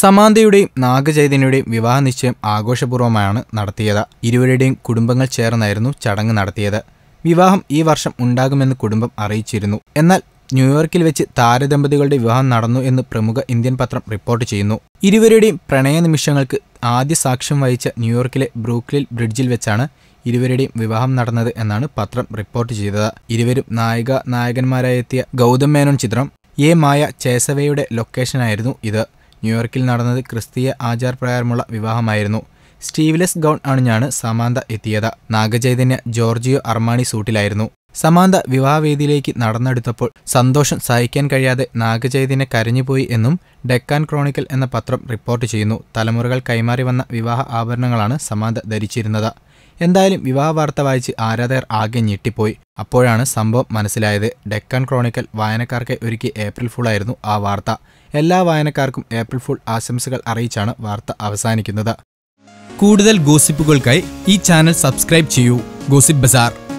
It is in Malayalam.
സമാന്തയുടെയും നാഗചൈതന്യയുടെയും വിവാഹ നിശ്ചയം ആഘോഷപൂർവമായാണ് നടത്തിയത്. ഇരുവരുടെയും കുടുംബങ്ങൾ ചേർന്നായിരുന്നു ചടങ്ങ് നടത്തിയത്. വിവാഹം ഈ വർഷം ഉണ്ടാകുമെന്ന് കുടുംബം അറിയിച്ചിരുന്നു. എന്നാൽ ന്യൂയോർക്കിൽ വെച്ച് താരദമ്പതികളുടെ വിവാഹം നടന്നു എന്ന് പ്രമുഖ ഇന്ത്യൻ പത്രം റിപ്പോർട്ട് ചെയ്യുന്നു. ഇരുവരുടെയും പ്രണയ നിമിഷങ്ങൾക്ക് ആദ്യ സാക്ഷ്യം വഹിച്ച ന്യൂയോർക്കിലെ ബ്രൂക്ലിൻ ബ്രിഡ്ജിൽ വെച്ചാണ് ഇരുവരുടെയും വിവാഹം നടന്നത് എന്നാണ് പത്രം റിപ്പോർട്ട് ചെയ്തത്. ഇരുവരും നായിക നായകന്മാരായെത്തിയ ഗൗതം മേനോൻ ചിത്രം എ. മായ ചേസവയുടെ ലൊക്കേഷനായിരുന്നു ഇത്. ന്യൂയോർക്കിൽ നടന്നത് ക്രിസ്തീയ ആചാരപ്രകാരമുള്ള വിവാഹമായിരുന്നു. സ്റ്റീവ്ലെസ് ഗൗൺ അണിഞ്ഞാണ് സമാന്ത എത്തിയത്. നാഗചൈതന്യ ജോർജിയോ അർമാണി സൂട്ടിലായിരുന്നു. സമാന്ത വിവാഹവേദിയിലേക്ക് നടന്നെടുത്തപ്പോൾ സന്തോഷം സഹിക്കാൻ കഴിയാതെ നാഗചൈതന്യ കരഞ്ഞുപോയി എന്നും ഡെക്കാൻ ക്രോണിക്കൽ എന്ന പത്രം റിപ്പോർട്ട് ചെയ്യുന്നു. തലമുറകൾ കൈമാറി വന്ന വിവാഹ ആഭരണങ്ങളാണ് സമാന്ത ധരിച്ചിരുന്നത്. എന്തായാലും വിവാഹ വാർത്ത വായിച്ച് ആരാധകർ ആകെ ഞെട്ടിപ്പോയി. അപ്പോഴാണ് സംഭവം മനസ്സിലായത്. ഡെക്കൺ ക്രോണിക്കൽ വായനക്കാർക്ക് ഒരുക്കി ഏപ്രിൽ ഫുൾ ആയിരുന്നു ആ വാർത്ത. എല്ലാ വായനക്കാർക്കും ഏപ്രിൽ ഫുൾ ആശംസകൾ അറിയിച്ചാണ് വാർത്ത അവസാനിക്കുന്നത്. കൂടുതൽ ഗോസിപ്പുകൾക്കായി ഈ ചാനൽ സബ്സ്ക്രൈബ് ചെയ്യൂ. Gossip bazaar.